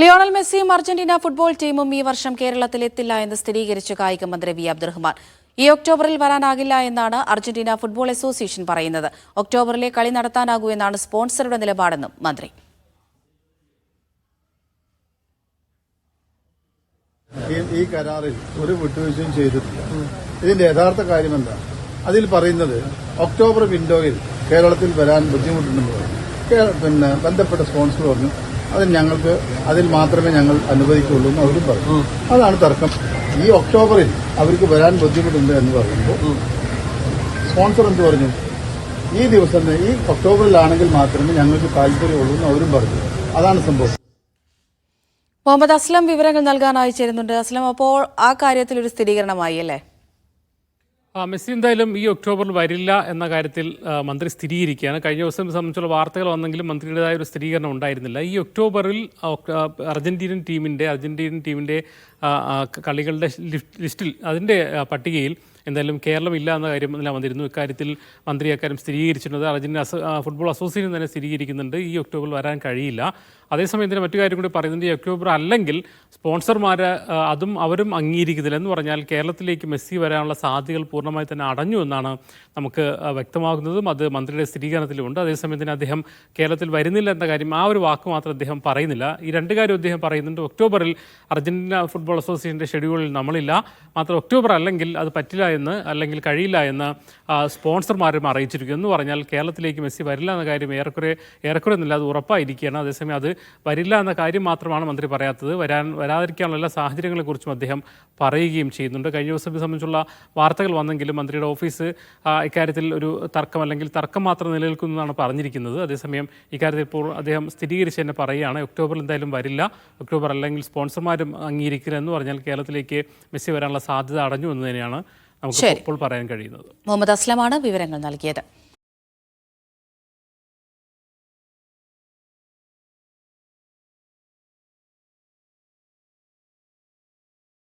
Lionel മെസ്സിയും Argentina football ടീമും ഈ വർഷം കേരളത്തിലെത്തില്ല എന്ന് സ്ഥിരീകരിച്ചു കായിക മന്ത്രി വി അബ്ദുറഹ്മാൻ. ഈ ഒക്ടോബറിൽ വരാനാകില്ല എന്നാണ് അർജന്റീന ഫുട്ബോൾ അസോസിയേഷൻ പറയുന്നത്. ഒക്ടോബറിലെ കളി നടത്താനാകൂ എന്നാണ് സ്പോൺസറുടെ നിലപാടെന്നും മന്ത്രി. ഈ- കരാറിൽ ഒരു വിട്ടുവീഴ്ചയും ചെയ്തിട്ടില്ല. ഇതിന്റെ യഥാർത്ഥ കാര്യം എന്താ? അതിൽ പറയുന്നത് ഒക്ടോബർ വിൻഡോയിൽ കേരളത്തിൽ വരാൻ ബുദ്ധിമുട്ടുണ്ടെന്ന് പറഞ്ഞു. പിന്നെ ബന്ധപ്പെട്ട സ്പോൺസർ പറഞ്ഞു അത് ഞങ്ങൾക്ക് അതിൽ മാത്രമേ ഞങ്ങൾ അനുവദിക്കുള്ളൂ എന്ന് അവരും പറഞ്ഞു അതാണ് തർക്കം. ഈ ഒക്ടോബറിൽ അവർക്ക് വരാൻ ബുദ്ധിമുട്ടുണ്ട് എന്ന് പറയുമ്പോൾ സ്പോൺസർ എന്ത് പറഞ്ഞു? ഈ ദിവസം ഈ ഒക്ടോബറിലാണെങ്കിൽ മാത്രമേ ഞങ്ങൾക്ക് താല്പര്യമുള്ളൂ എന്ന് അവരും പറഞ്ഞു. അതാണ് സംഭവം. മുഹമ്മദ് അസ്ലം വിവരങ്ങൾ നൽകാനായി ചേരുന്നുണ്ട്. അസ്ലം അപ്പോൾ ആ കാര്യത്തിൽ ഒരു സ്ഥിരീകരണമായി അല്ലേ? മെസ്സി എന്തായാലും ഈ ഒക്ടോബറിൽ വരില്ല എന്ന കാര്യത്തിൽ മന്ത്രി സ്ഥിരീകരിക്കുകയാണ്. കഴിഞ്ഞ ദിവസം സംബന്ധിച്ചുള്ള വാർത്തകൾ വന്നെങ്കിലും മന്ത്രിയുടേതായ ഒരു സ്ഥിരീകരണം ഉണ്ടായിരുന്നില്ല. ഈ ഒക്ടോബറിൽ അർജന്റീനൻ ടീമിന്റെ അർജന്റീനൻ ടീമിന്റെ കളികളുടെ ലിസ്റ്റ്- ലിസ്റ്റിൽ അതിന്റെ പട്ടികയിൽ എന്തായാലും കേരളം ഇല്ല എന്ന കാര്യം എല്ലാം വന്നിരുന്നു. ഇക്കാര്യത്തിൽ മന്ത്രി അക്കാര്യം സ്ഥിരീകരിച്ചിട്ടുണ്ട്. അർജന്റീന ഫുട്ബോൾ അസോസിയേഷൻ തന്നെ സ്ഥിരീകരിക്കുന്നുണ്ട്. ഈ ഒക്ടോബറിൽ വരാൻ കഴിയില്ല. അതേസമയം ഇതിന് മറ്റു കാര്യം കൂടി പറയുന്നുണ്ട് ഈ ഒക്ടോബർ അല്ലെങ്കിൽ സ്പോൺസർമാർ അതും അവരും അംഗീകരിക്കുന്നില്ല എന്ന് പറഞ്ഞാൽ കേരളത്തിലേക്ക് മെസ്സി വരാനുള്ള സാധ്യതകൾ പൂർണമായി തന്നെ അടഞ്ഞു എന്നാണ് നമുക്ക് വ്യക്തമാകുന്നതും. അത് മന്ത്രിയുടെ സ്ഥിരീകരണത്തിലുമുണ്ട് അതേസമയം തന്നെ അദ്ദേഹം കേരളത്തിൽ വരുന്നില്ല എന്ന കാര്യം ആ ഒരു വാക്ക് മാത്രം അദ്ദേഹം പറയുന്നില്ല. ഈ രണ്ട് കാര്യം അദ്ദേഹം പറയുന്നുണ്ട്. ഒക്ടോബറിൽ അർജന്റീന ഫുട്ബോൾ അസോസിയേഷന്റെ ഷെഡ്യൂളിൽ നമ്മളില്ല. മാത്രം ഒക്ടോബർ അല്ലെങ്കിൽ അത് പറ്റില്ല എന്ന് അല്ലെങ്കിൽ കഴിയില്ല എന്ന് സ്പോൺസർമാരും അറിയിച്ചിരിക്കുന്നു. എന്ന് പറഞ്ഞാൽ കേരളത്തിലേക്ക് മെസ്സി വരില്ല എന്ന കാര്യം ഏറെക്കുറെ ഏറെക്കുറെ എന്നില്ല അത് ഉറപ്പായിരിക്കുകയാണ്. അതേസമയം അത് വരില്ല എന്ന കാര്യം മാത്രമാണ് മന്ത്രി പറയാത്തത്. വരാൻ വരാതിരിക്കാനുള്ള എല്ലാ സാഹചര്യങ്ങളെക്കുറിച്ചും അദ്ദേഹം പറയുകയും ചെയ്യുന്നുണ്ട്. കഴിഞ്ഞ ദിവസം ഇത് സംബന്ധിച്ചുള്ള വാർത്തകൾ വന്നെങ്കിലും മന്ത്രിയുടെ ഓഫീസ് ഇക്കാര്യത്തിൽ ഒരു തർക്കം അല്ലെങ്കിൽ തർക്കം മാത്രം നിലനിൽക്കുന്നതാണ് പറഞ്ഞിരിക്കുന്നത്. അതേസമയം ഇക്കാര്യത്തിൽ ഇപ്പോൾ അദ്ദേഹം സ്ഥിരീകരിച്ച് തന്നെ പറയുകയാണ് ഒക്ടോബറിൽ എന്തായാലും വരില്ല. ഒക്ടോബർ അല്ലെങ്കിൽ സ്പോൺസർമാരും അംഗീകരിക്കില്ല എന്ന് പറഞ്ഞാൽ കേരളത്തിലേക്ക് മെസ്സി വരാനുള്ള സാധ്യത അടഞ്ഞു എന്ന് തന്നെയാണ് നമുക്ക് ഇപ്പോൾ പറയാൻ കഴിയുന്നത്. മുഹമ്മദ് അസ്ലമാണ് വിവരങ്ങൾ നൽകിയത്.